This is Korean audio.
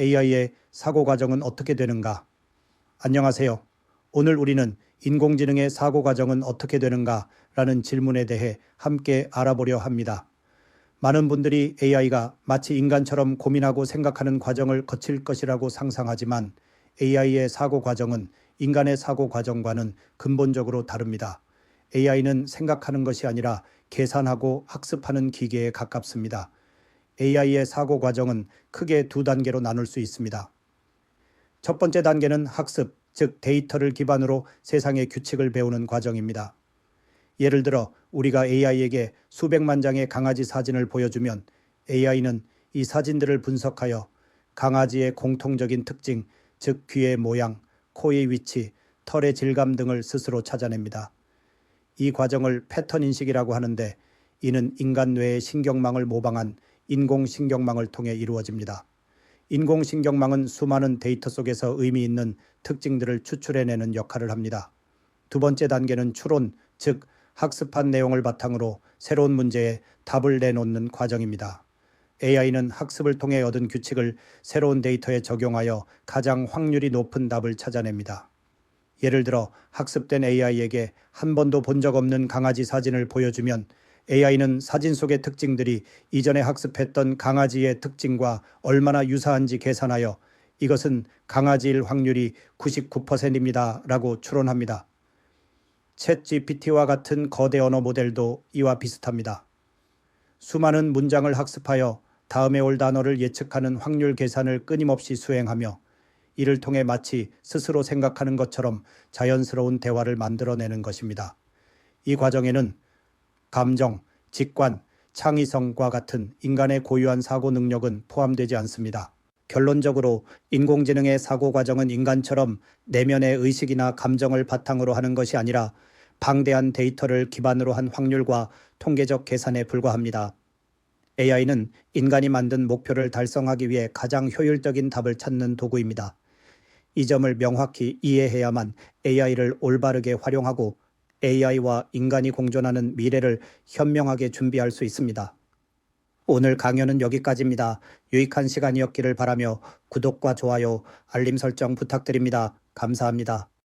AI의 사고 과정은 어떻게 되는가? 안녕하세요. 오늘 우리는 인공지능의 사고 과정은 어떻게 되는가? 라는 질문에 대해 함께 알아보려 합니다. 많은 분들이 AI가 마치 인간처럼 고민하고 생각하는 과정을 거칠 것이라고 상상하지만 AI의 사고 과정은 인간의 사고 과정과는 근본적으로 다릅니다. AI는 생각하는 것이 아니라 계산하고 학습하는 기계에 가깝습니다. AI의 사고 과정은 크게 두 단계로 나눌 수 있습니다. 첫 번째 단계는 학습, 즉 데이터를 기반으로 세상의 규칙을 배우는 과정입니다. 예를 들어 우리가 AI에게 수백만 장의 강아지 사진을 보여주면 AI는 이 사진들을 분석하여 강아지의 공통적인 특징, 즉 귀의 모양, 코의 위치, 털의 질감 등을 스스로 찾아냅니다. 이 과정을 패턴 인식이라고 하는데 이는 인간 뇌의 신경망을 모방한 인공신경망을 통해 이루어집니다. 인공신경망은 수많은 데이터 속에서 의미 있는 특징들을 추출해내는 역할을 합니다. 두 번째 단계는 추론, 즉 학습한 내용을 바탕으로 새로운 문제에 답을 내놓는 과정입니다. AI는 학습을 통해 얻은 규칙을 새로운 데이터에 적용하여 가장 확률이 높은 답을 찾아냅니다. 예를 들어 학습된 AI에게 한 번도 본 적 없는 강아지 사진을 보여주면 AI는 사진 속의 특징들이 이전에 학습했던 강아지의 특징과 얼마나 유사한지 계산하여 이것은 강아지일 확률이 99%입니다. 라고 추론합니다. 챗 GPT와 같은 거대 언어 모델도 이와 비슷합니다. 수많은 문장을 학습하여 다음에 올 단어를 예측하는 확률 계산을 끊임없이 수행하며 이를 통해 마치 스스로 생각하는 것처럼 자연스러운 대화를 만들어내는 것입니다. 이 과정에는 감정, 직관, 창의성과 같은 인간의 고유한 사고 능력은 포함되지 않습니다. 결론적으로 인공지능의 사고 과정은 인간처럼 내면의 의식이나 감정을 바탕으로 하는 것이 아니라 방대한 데이터를 기반으로 한 확률과 통계적 계산에 불과합니다. AI는 인간이 만든 목표를 달성하기 위해 가장 효율적인 답을 찾는 도구입니다. 이 점을 명확히 이해해야만 AI를 올바르게 활용하고 AI와 인간이 공존하는 미래를 현명하게 준비할 수 있습니다. 오늘 강연은 여기까지입니다. 유익한 시간이었기를 바라며 구독과 좋아요, 알림 설정 부탁드립니다. 감사합니다.